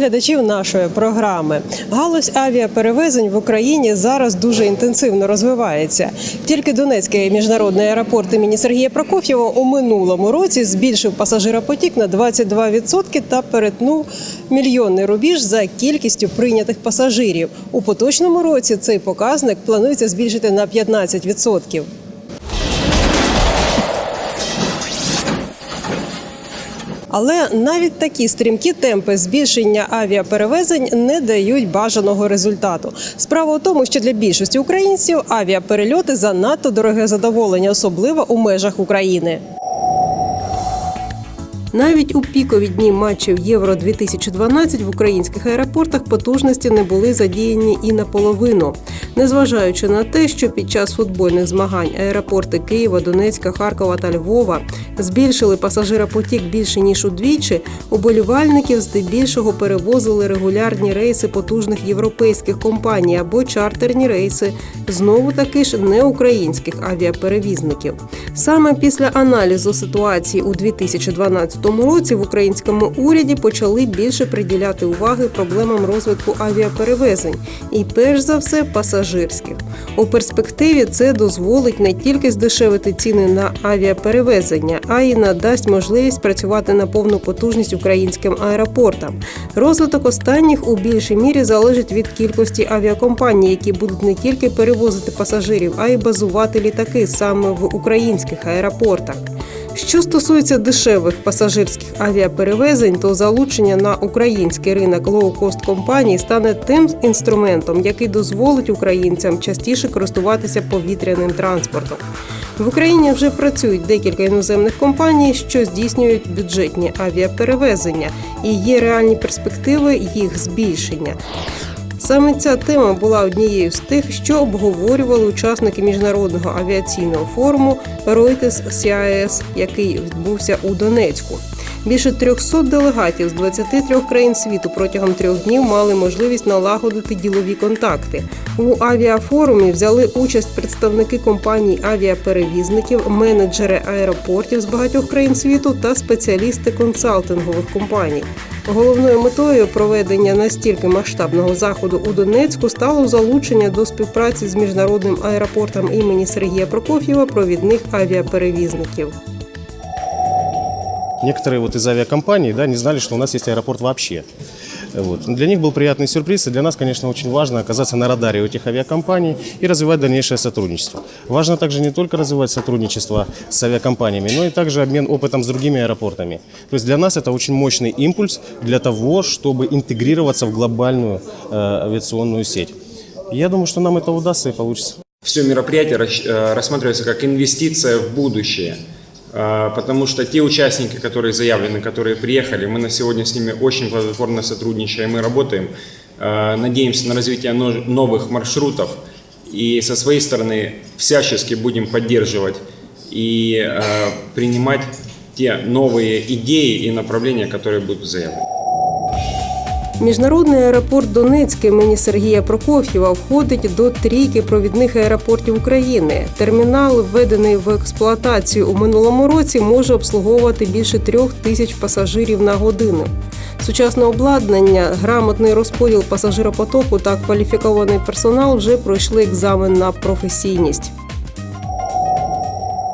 Глядачів нашої програми. Галузь авіаперевезень в Україні зараз дуже інтенсивно розвивається. Тільки Донецький міжнародний аеропорт імені Сергія Прокоф'єва у минулому році збільшив пасажиропотік на 22% та перетнув мільйонний рубіж за кількістю прийнятих пасажирів. У поточному році цей показник планується збільшити на 15%. Але навіть такі стрімкі темпи збільшення авіаперевезень не дають бажаного результату. Справа у тому, що для більшості українців авіаперельоти занадто дороге задоволення, особливо у межах України. Навіть у пікові дні матчів Євро 2012 в українських аеропортах потужності не були задіяні і наполовину. Незважаючи на те, що під час футбольних змагань аеропорти Києва, Донецька, Харкова та Львова збільшили пасажиропотік більше ніж удвічі, уболівальників здебільшого перевозили регулярні рейси потужних європейських компаній або чартерні рейси, знову таки ж не українських авіаперевізників. Саме після аналізу ситуації у 2012 році в українському уряді почали більше приділяти уваги проблемам розвитку авіаперевезень і, перш за все, пасажирських. У перспективі це дозволить не тільки здешевити ціни на авіаперевезення, а й надасть можливість працювати на повну потужність українським аеропортам. Розвиток останніх у більшій мірі залежить від кількості авіакомпаній, які будуть не тільки перевозити пасажирів, а й базувати літаки саме в українських аеропортах. Що стосується дешевих пасажирських авіаперевезень, то залучення на український ринок лоу-кост компаній стане тим інструментом, який дозволить українцям частіше користуватися повітряним транспортом. В Україні вже працюють декілька іноземних компаній, що здійснюють бюджетні авіаперевезення, і є реальні перспективи їх збільшення. Саме ця тема була однією з тих, що обговорювали учасники міжнародного авіаційного форуму Reuters CIS, який відбувся у Донецьку. Більше 300 делегатів з 23 країн світу протягом трьох днів мали можливість налагодити ділові контакти. У авіафорумі взяли участь представники компаній авіаперевізників, менеджери аеропортів з багатьох країн світу та спеціалісти консалтингових компаній. Головною метою проведення настільки масштабного заходу у Донецьку стало залучення до співпраці з міжнародним аеропортом імені Сергія Прокоф'єва провідних авіаперевізників. Некоторые вот из авиакомпаний да, не знали, что у нас есть аэропорт вообще. Вот. Для них был приятный сюрприз, и для нас, конечно, очень важно оказаться на радаре у этих авиакомпаний и развивать дальнейшее сотрудничество. Важно также не только развивать сотрудничество с авиакомпаниями, но и также обмен опытом с другими аэропортами. То есть для нас это очень мощный импульс для того, чтобы интегрироваться в глобальную э, авиационную сеть. Я думаю, что нам это удастся и получится. Все мероприятие э, рассматривается как инвестиция в будущее. Э, Потому что те участники, которые заявлены, которые приехали, мы на сегодня с ними очень плодотворно сотрудничаем и работаем. Э, Надеемся на развитие новых маршрутов и со своей стороны всячески будем поддерживать и э, принимать те новые идеи и направления, которые будут заявлены. Міжнародний аеропорт Донецький імені Сергія Прокоф'єва входить до трійки провідних аеропортів України. Термінал, введений в експлуатацію у минулому році, може обслуговувати більше трьох тисяч пасажирів на годину. Сучасне обладнання, грамотний розподіл пасажиропотоку та кваліфікований персонал вже пройшли екзамен на професійність.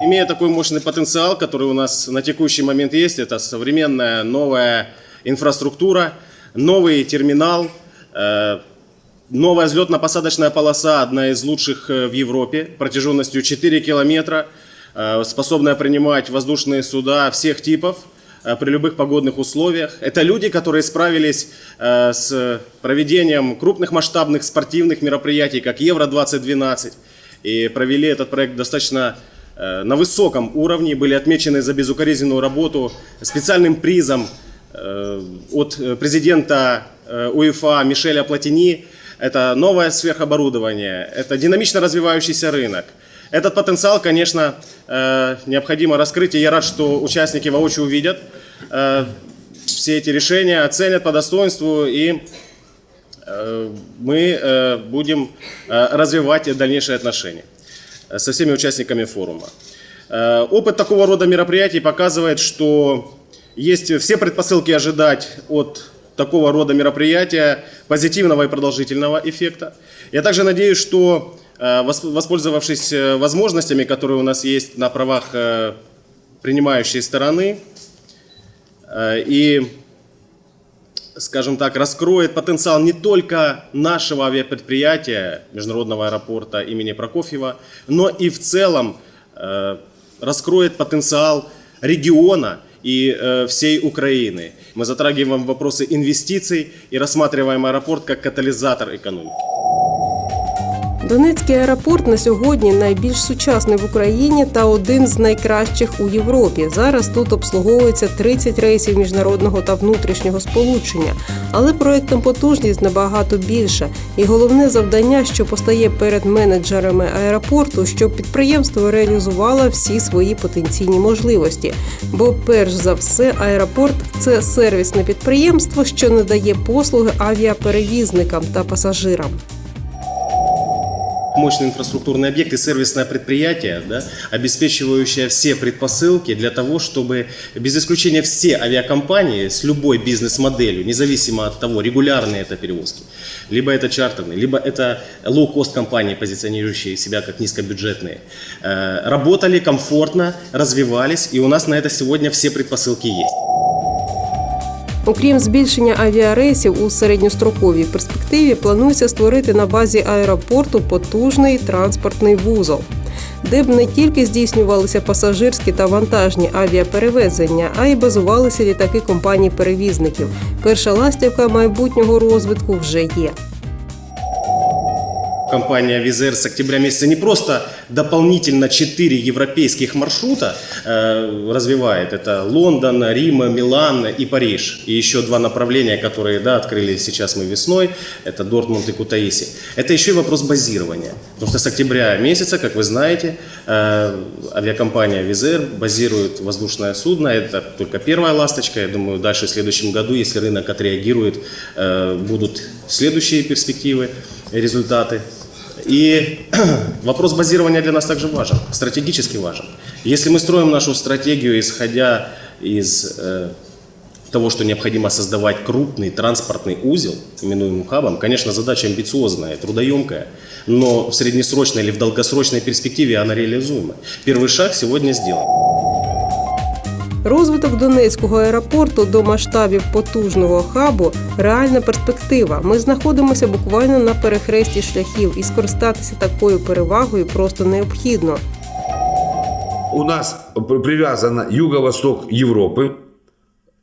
Имея такой мощный потенциал, который у нас на текущий момент есть, это современная новая инфраструктура, новый терминал, э, новая взлетно-посадочная полоса, одна из лучших э, в Европе, протяженностью 4 километра, э, способная принимать воздушные суда всех типов при любых погодных условиях. Это люди, которые справились с проведением крупных масштабных спортивных мероприятий, как Евро-2012, и провели этот проект достаточно на высоком уровне, были отмечены за безукоризненную работу специальным призом от э, президента э, УЕФА Мишеля Платини. Это новое сверхоборудование, это динамично развивающийся рынок. Этот потенциал, конечно, э, необходимо раскрыть, и я рад, что участники воочию увидят э, все эти решения, оценят по достоинству и э, мы э, будем э, развивать дальнейшие отношения э, со всеми участниками форума. Э, Опыт такого рода мероприятий показывает, что есть все предпосылки ожидать от такого рода мероприятия позитивного и продолжительного эффекта. Я также надеюсь, что э, вос- воспользовавшись э, возможностями, которые у нас есть на правах э, принимающей стороны, и скажем так, раскроет потенциал не только нашего авиапредприятия, Международного аэропорта имени Прокофьева, но и в целом раскроет потенциал региона и э, всей Украины. Мы затрагиваем вопросы инвестиций и рассматриваем аэропорт как катализатор экономики. Донецький аеропорт на сьогодні найбільш сучасний в Україні та один з найкращих у Європі. Зараз тут обслуговується 30 рейсів міжнародного та внутрішнього сполучення, але проектом потужність набагато більша. І головне завдання, що постає перед менеджерами аеропорту, щоб підприємство реалізувало всі свої потенційні можливості. Бо, перш за все, аеропорт це сервісне підприємство, що надає послуги авіаперевізникам та пасажирам. Мощный инфраструктурный объект и сервисное предприятие, да, обеспечивающее все предпосылки для того, чтобы без исключения все авиакомпании с любой бизнес-моделью, независимо от того, регулярные это перевозки, либо это чартерные, либо это лоу-кост компании, позиционирующие себя как низкобюджетные, э, работали комфортно, развивались, и у нас на это сегодня все предпосылки есть. Окрім збільшення авіарейсів у середньостроковій перспективі, планується створити на базі аеропорту потужний транспортний вузол, де б не тільки здійснювалися пасажирські та вантажні авіаперевезення, а й базувалися літаки компаній-перевізників. Перша ластівка майбутнього розвитку вже є. Компания Визер с октября месяца не просто дополнительно 4 европейских маршрута э, развивает. Это Лондон, Рим, Милан и Париж. И еще два направления, которые да, открыли сейчас мы весной. Это Дортмунд и Кутаиси. Это еще и вопрос базирования. Потому что с октября месяца, как вы знаете, э, авиакомпания Визер базирует воздушное судно. Это только первая ласточка. Я думаю, дальше в следующем году, если рынок отреагирует, э, будут следующие перспективы, результаты. И вопрос базирования для нас также важен, стратегически важен. Если мы строим нашу стратегию, исходя из э, того, что необходимо создавать крупный транспортный узел, именуемым хабом, конечно, задача амбициозная, трудоемкая, но в среднесрочной или в долгосрочной перспективе она реализуема. Первый шаг сегодня сделан. Розвиток Донецького аеропорту до масштабів потужного хабу реальна перспектива. Ми знаходимося буквально на перехресті шляхів, і скористатися такою перевагою просто необхідно. у нас при- привязано юго-восток Европы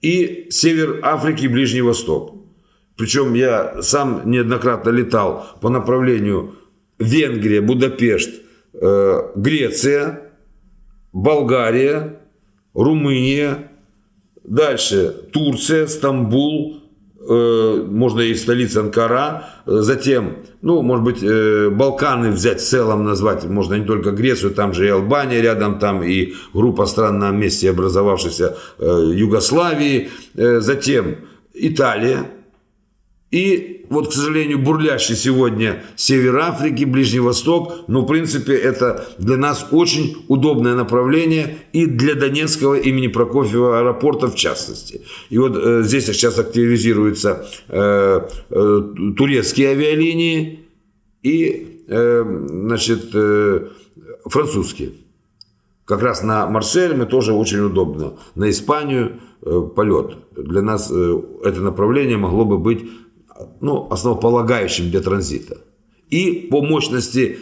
и север Африки и Ближний Восток. Причем я сам неоднократно летал по направлению Венгрия, Будапешт, э, Греция, Болгария, Румыния, дальше Турция, Стамбул, э, можно и столица Анкара, э, затем, ну, может быть, э, Балканы взять в целом назвать, можно не только Грецию, там же и Албания рядом, там и группа стран на месте образовавшейся Югославии, затем Италия, и вот, к сожалению, бурлящий сегодня север Африки, Ближний Восток, но в принципе это для нас очень удобное направление и для Донецкого имени Прокофьева аэропорта в частности. И вот э, здесь сейчас активизируются э, э, турецкие авиалинии и э, значит, э, французские. Как раз на Марсель мы тоже очень удобно. На Испанию э, полет. Для нас э, это направление могло бы быть ну, основополагающим для транзита. И по мощности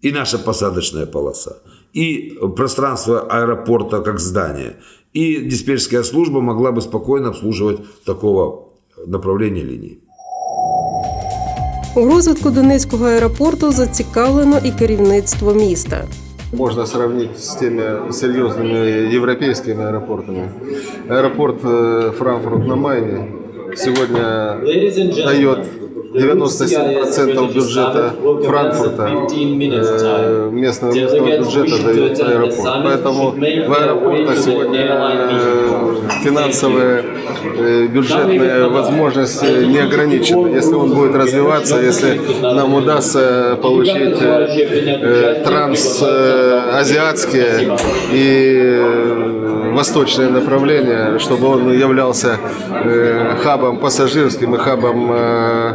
и наша посадочная полоса, и пространство аэропорта как здание, и диспетчерская служба могла бы спокойно обслуживать такого направления линии. У розвитку Донецького аеропорту зацікавлено і керівництво міста. Можно сравнить с теми серьезными европейскими аэропортами. Аэропорт э, Франкфурт на Майне Сегодня дает 97% бюджета Франкфурта, э, местного местного бюджета дает аэропорт. Поэтому в аэропортах сегодня э, финансовые э, бюджетные возможности не ограничены. Если он будет развиваться, если нам удастся получить трансазиатские и восточное направление, чтобы он являлся э, хабом пассажирским и хабом э,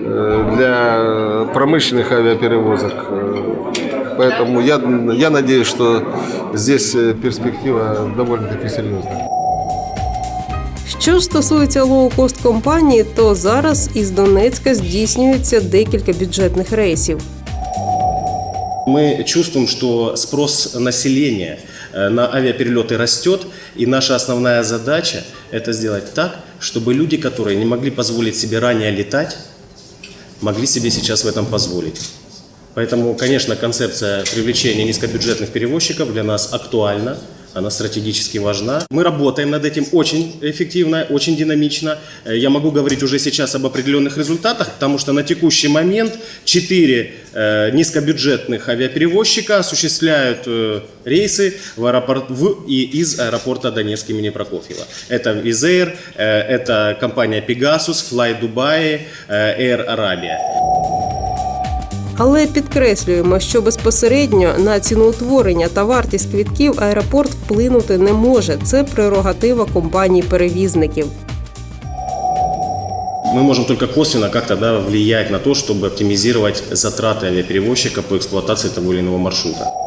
э, для промышленных авиаперевозок. Э, Поэтому я, я надеюсь, что здесь э, перспектива довольно-таки серьезная. Що ж стосується лоукост компанії, то зараз із Донецька здійснюється декілька бюджетних рейсів. Мы чувствуем, что спрос населения э, на авиаперелеты растет, и наша основная задача – это сделать так, чтобы люди, которые не могли позволить себе ранее летать, могли себе сейчас в этом позволить. Поэтому, конечно, концепция привлечения низкобюджетных перевозчиков для нас актуальна, Она стратегически важна. Мы работаем над этим очень эффективно, очень динамично. Э, Я могу говорить уже сейчас об определенных результатах, потому что на текущий момент 4 э, низкобюджетных авиаперевозчика осуществляют э, рейсы в аэропорт, в и из аэропорта Донецк имени Прокофьева. Это Визер, э, это компания Pegasus, Fly Dubai, Air Arabia. Але підкреслюємо, що безпосередньо на ціноутворення та вартість квітків аеропорт вплинути не може. Це прерогатива компаній-перевізників. Мы можем только косвенно как-то да, влиять на то, чтобы оптимизировать затраты авиаперевозчика по эксплуатации того или иного маршрута.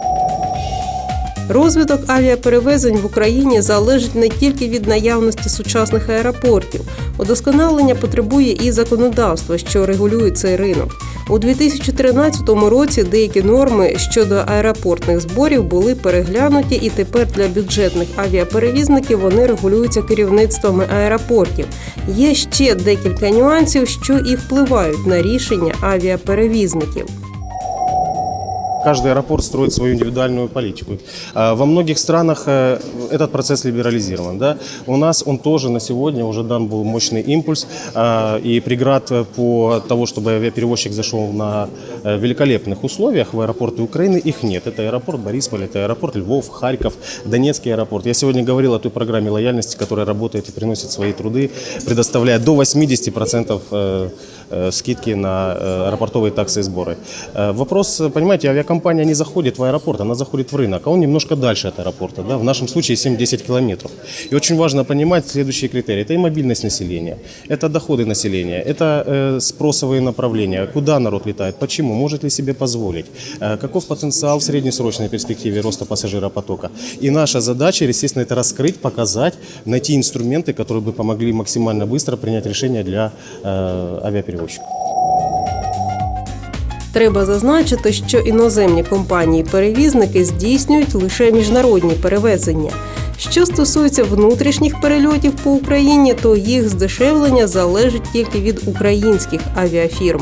Розвиток авіаперевезень в Україні залежить не тільки від наявності сучасних аеропортів. Удосконалення потребує і законодавства, що регулює цей ринок. У 2013 році деякі норми щодо аеропортних зборів були переглянуті, і тепер для бюджетних авіаперевізників вони регулюються керівництвами аеропортів. Є ще декілька нюансів, що і впливають на рішення авіаперевізників. Каждый аэропорт строит свою индивидуальную политику. А Во многих странах э, этот процесс либерализирован. Да? У нас он тоже на сегодня уже дан был мощный импульс, а, и преград э, по того, чтобы авиаперевозчик зашел на э, великолепных условиях в аэропорты Украины, их нет. Это аэропорт Борисполь, это аэропорт Львов, Харьков, Донецкий аэропорт. Я сегодня говорил о той программе лояльности, которая работает и приносит свои труды, предоставляя до 80% э, э, скидки на э, аэропортовые таксы и сборы. Э, Вопрос, э, понимаете, авиакомпания не заходит в аэропорт, она заходит в рынок, а он немножко дальше от аэропорта, да, в нашем случае 7-10 километров. И очень важно понимать следующие критерии. Это и мобильность населения, это доходы населения, это э, спросовые направления, куда народ летает, почему, может ли себе позволить, э, каков потенциал в среднесрочной перспективе роста пассажиропотока. И наша задача, естественно, это раскрыть, показать, найти инструменты, которые бы помогли максимально быстро принять решение для э, авиаперевозчиков. Треба зазначити, що іноземні компанії-перевізники здійснюють лише міжнародні перевезення. Що стосується внутрішніх перельотів по Україні, то їх здешевлення залежить тільки від українських авіафірм.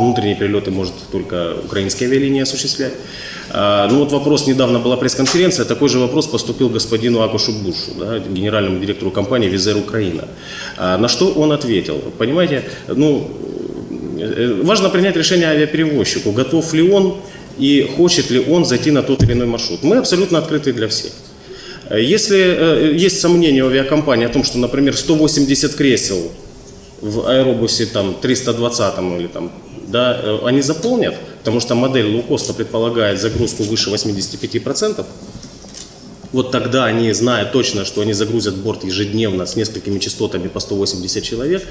Внутренние перелеты может только украинская авиалиния осуществлять. А, Ну вот вопрос, недавно была пресс-конференция, такой же вопрос поступил господину Акушу Бушу, да, генеральному директору компании «Визер Украина». А, На что он ответил? Понимаете, ну, э, важно принять решение авиаперевозчику, готов ли он и хочет ли он зайти на тот или иной маршрут. Мы абсолютно открыты для всех. Э, Если э, есть сомнения у авиакомпании о том, что, например, 180 кресел в аэробусе там 320 или там, да, э, они заполнят, потому что модель лоукоста предполагает загрузку выше 85%, вот тогда они, зная точно, что они загрузят борт ежедневно с несколькими частотами по 180 человек,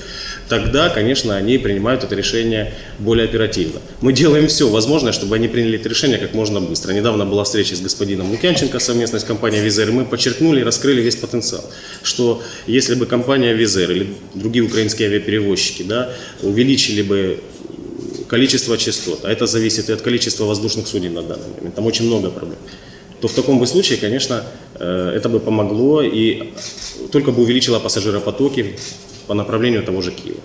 тогда, конечно, они принимают это решение более оперативно. Мы делаем все возможное, чтобы они приняли это решение как можно быстро. Недавно была встреча с господином Лукьянченко совместно с компанией Визер, и мы подчеркнули и раскрыли весь потенциал, что если бы компания Визер или другие украинские авиаперевозчики да, увеличили бы количество частот, а это зависит и от количества воздушных судей на данный момент, там очень много проблем, то в таком бы случае, конечно, э, это бы помогло и только бы увеличило пассажиропотоки по направлению того же Киева.